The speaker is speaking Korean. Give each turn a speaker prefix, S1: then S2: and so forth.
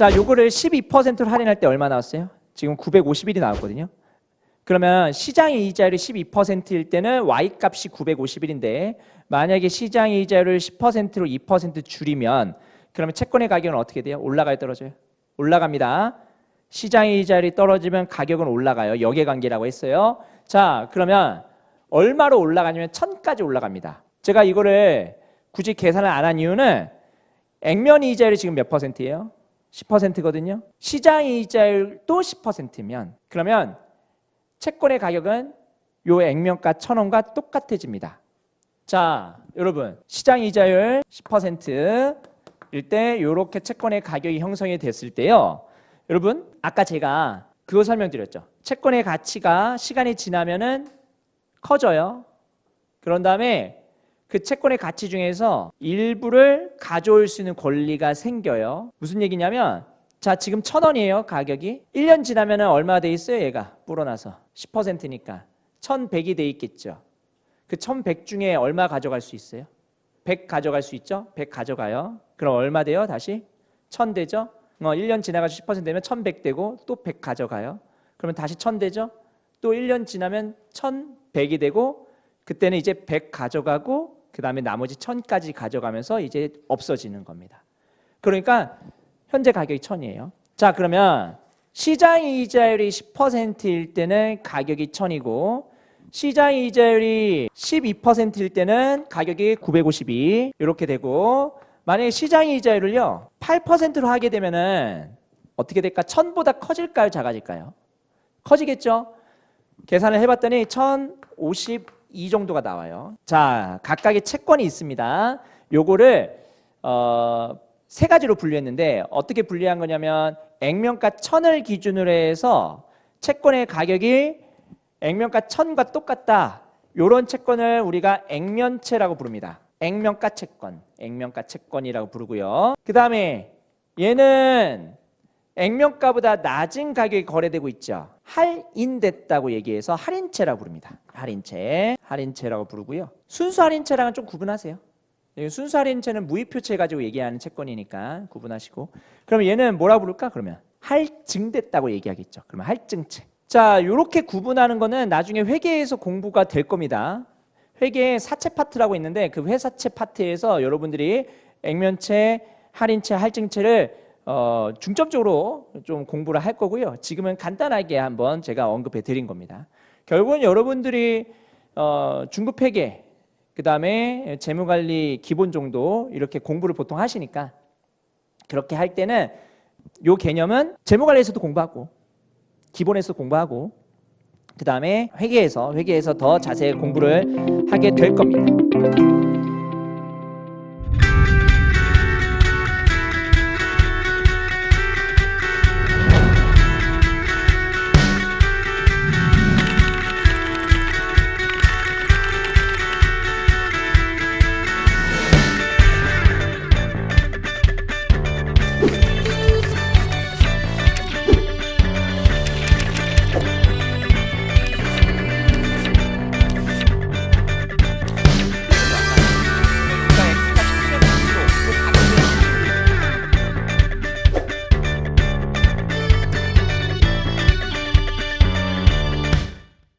S1: 자, 요거를 12%로 할인할 때 얼마 나왔어요? 지금 951이 나왔거든요. 그러면 시장의 이자율이 12%일 때는 Y 값이 951인데 만약에 시장의 이자율을 10%로 2% 줄이면 그러면 채권의 가격은 어떻게 돼요? 올라가요, 떨어져요? 올라갑니다. 시장의 이자율이 떨어지면 가격은 올라가요. 역의 관계라고 했어요. 자, 그러면 얼마로 올라가냐면 천까지 올라갑니다. 제가 이거를 굳이 계산을 안 한 이유는 액면 이자율이 지금 몇 퍼센트예요? 10%거든요. 시장 이자율도 10%면 그러면 채권의 가격은 요 액면가 1,000원과 똑같아집니다. 자, 여러분. 시장 이자율 10%일 때 이렇게 채권의 가격이 형성이 됐을 때요. 여러분, 아까 제가 그거 설명드렸죠. 채권의 가치가 시간이 지나면은 커져요. 그런 다음에 그 채권의 가치 중에서 일부를 가져올 수 있는 권리가 생겨요. 무슨 얘기냐면 자, 지금 천 원이에요, 가격이. 1년 지나면은 얼마 돼 있어요, 얘가? 불어나서. 10%니까. 1100이 돼 있겠죠. 그 1100 중에 얼마 가져갈 수 있어요? 100 가져갈 수 있죠? 100 가져가요. 그럼 얼마 돼요, 다시? 1000 되죠? 어, 1년 지나가서 10% 되면 1100 되고 또 100 가져가요. 그러면 다시 1000 되죠? 또 1년 지나면 1100이 되고 그때는 이제 100 가져가고 그 다음에 나머지 1000까지 가져가면서 이제 없어지는 겁니다. 그러니까 현재 가격이 1000이에요. 자, 그러면 시장 이자율이 10%일 때는 가격이 1000이고 시장 이자율이 12%일 때는 가격이 952 이렇게 되고 만약에 시장 이자율을요 8%로 하게 되면은 어떻게 될까? 1000보다 커질까요? 작아질까요? 커지겠죠? 계산을 해봤더니 1052 정도가 나와요. 자, 각각의 채권이 있습니다. 요거를 어, 세 가지로 분류했는데 어떻게 분류한 거냐면 액면가 1000을 기준으로 해서 채권의 가격이 액면가 1000과 똑같다. 요런 채권을 우리가 액면채라고 부릅니다. 액면가 채권, 액면가 채권이라고 부르고요. 그 다음에 얘는 액면가보다 낮은 가격이 거래되고 있죠. 할인됐다고 얘기해서 할인채라고 부릅니다. 할인채, 할인채라고 부르고요. 순수 할인채랑은 좀 구분하세요. 예, 순수 할인채는 무이표채 가지고 얘기하는 채권이니까 구분하시고. 그럼 얘는 뭐라 부를까? 그러면 할증됐다고 얘기하겠죠. 그러면 할증채. 자, 이렇게 구분하는 거는 나중에 회계에서 공부가 될 겁니다. 회계에 사채 파트라고 있는데 그 회사채 파트에서 여러분들이 액면채, 할인채, 할증채를 어, 중점적으로 좀 공부를 할 거고요. 지금은 간단하게 한번 제가 언급해 드린 겁니다. 결국은 여러분들이 어, 중급 회계, 그 다음에 재무관리 기본 정도 이렇게 공부를 보통 하시니까 그렇게 할 때는 요 개념은 재무관리에서도 공부하고 기본에서 공부하고 그 다음에 회계에서 회계에서 더 자세히 공부를 하게 될 겁니다.